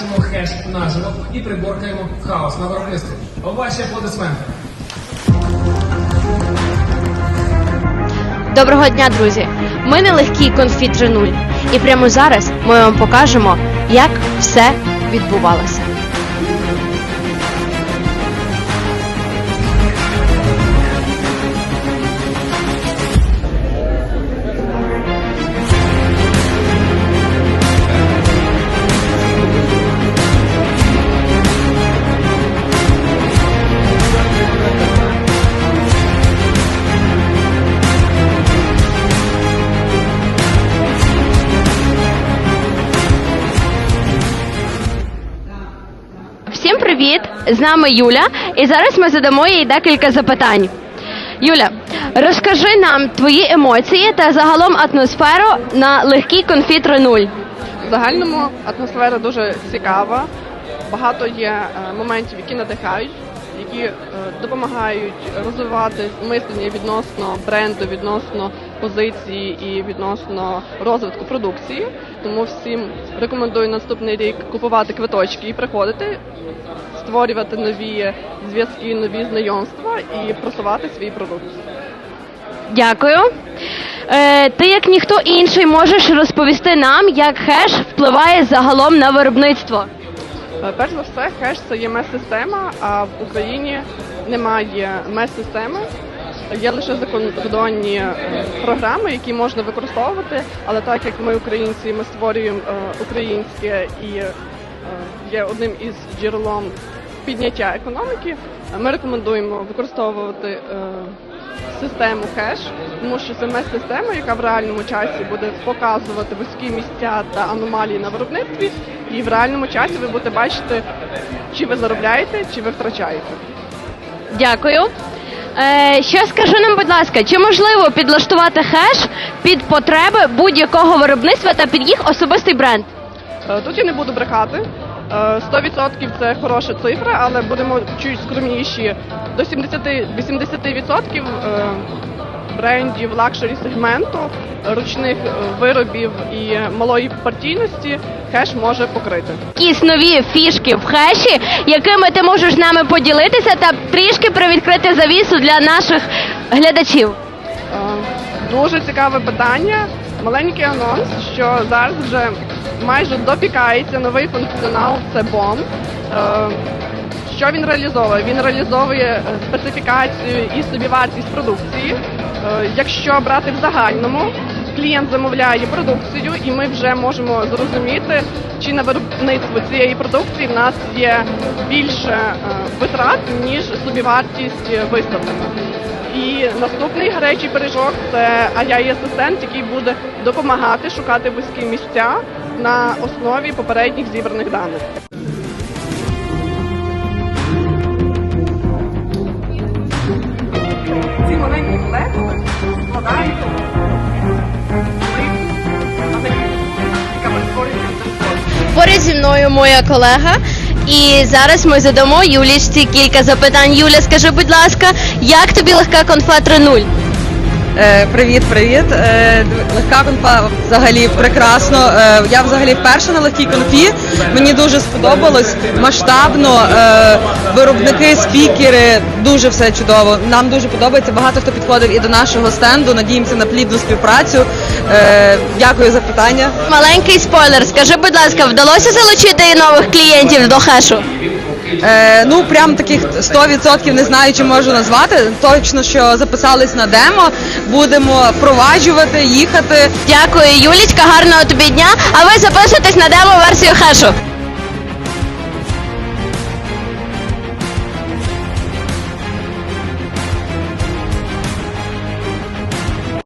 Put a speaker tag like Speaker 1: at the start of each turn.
Speaker 1: побачимо хеш наживо і приборкаємо хаос на виробництві. Ваші аплодисменти.
Speaker 2: Доброго дня, друзі! Ми нелегкий конфіт 3.0. І прямо зараз ми вам покажемо, як все відбувалося. З нами Юля, і зараз ми задамо їй декілька запитань. Юля, розкажи нам твої емоції та загалом атмосферу на легкий конфіт 3.0.
Speaker 3: В загальному атмосфера дуже цікава. Багато є е, моментів, які надихають, які е, допомагають розвивати мислення відносно бренду, відносно позиції і відносно розвитку продукції. Тому всім рекомендую наступний рік купувати квиточки і приходити, створювати нові зв'язки, нові знайомства і просувати свій продукт.
Speaker 2: Дякую. Е, ти, як ніхто інший, можеш розповісти нам, як хеш впливає загалом на виробництво.
Speaker 3: Е, Перш за все, хеш це є мес-система, а в Україні немає мес-системи. Є лише закордонні е, програми, які можна використовувати, але так як ми українці, ми створюємо е, українське і є одним із джерелом підняття економіки, е, ми рекомендуємо використовувати е, систему хеш, тому що це мес-система, яка в реальному часі буде показувати вузькі місця та аномалії на виробництві, і в реальному часі ви будете бачити, чи ви заробляєте, чи ви втрачаєте.
Speaker 2: Дякую. Е, ще скажи нам, будь ласка, чи можливо підлаштувати хеш під потреби будь-якого виробництва та під їх особистий бренд?
Speaker 3: Е, Тут я не буду брехати. Е, 100% це хороша цифра, але будемо чуть скромніші. До 70-80% е, брендів лакшері сегменту, ручних е, виробів і малої партійності хеш може покрити.
Speaker 2: Якісь нові фішки в хеші, якими ти можеш з нами поділитися та трішки привідкрити завісу для наших глядачів.
Speaker 3: Е, Дуже цікаве питання. Маленький анонс, що зараз вже майже допікається новий функціонал. Це бомб. Е, Що він реалізовує? Він реалізовує е, специфікацію і собівартість продукції. Е, Якщо брати в загальному, клієнт замовляє продукцію, і ми вже можемо зрозуміти, чи на виробництво цієї продукції в нас є більше е, витрат ніж собівартість виставлена. І наступний гарячий пиріжок це ai асистент, який буде допомагати шукати вузькі місця на основі попередніх зібраних даних.
Speaker 2: Зі мною моя колега. І зараз ми задамо Юлічці кілька запитань. Юля, скажи, будь ласка, як тобі легка конфа 3.0?
Speaker 4: Е, Привіт, привіт. Е, Легка конфа взагалі прекрасно. Е, Я взагалі вперше на легкій конфі. Мені дуже сподобалось масштабно. Виробники, спікери, дуже все чудово. Нам дуже подобається. Багато хто підходив і до нашого стенду. Надіємося на плідну співпрацю. Дякую за питання.
Speaker 2: Маленький спойлер. Скажи, будь ласка, вдалося залучити нових клієнтів до хешу?
Speaker 4: Е, Ну прям таких 100% не знаю, чи можу назвати. Точно, що записались на демо. Будемо проваджувати, їхати.
Speaker 2: Дякую, Юлічка, гарного тобі дня. А ви записуйтесь на демо версію хешу.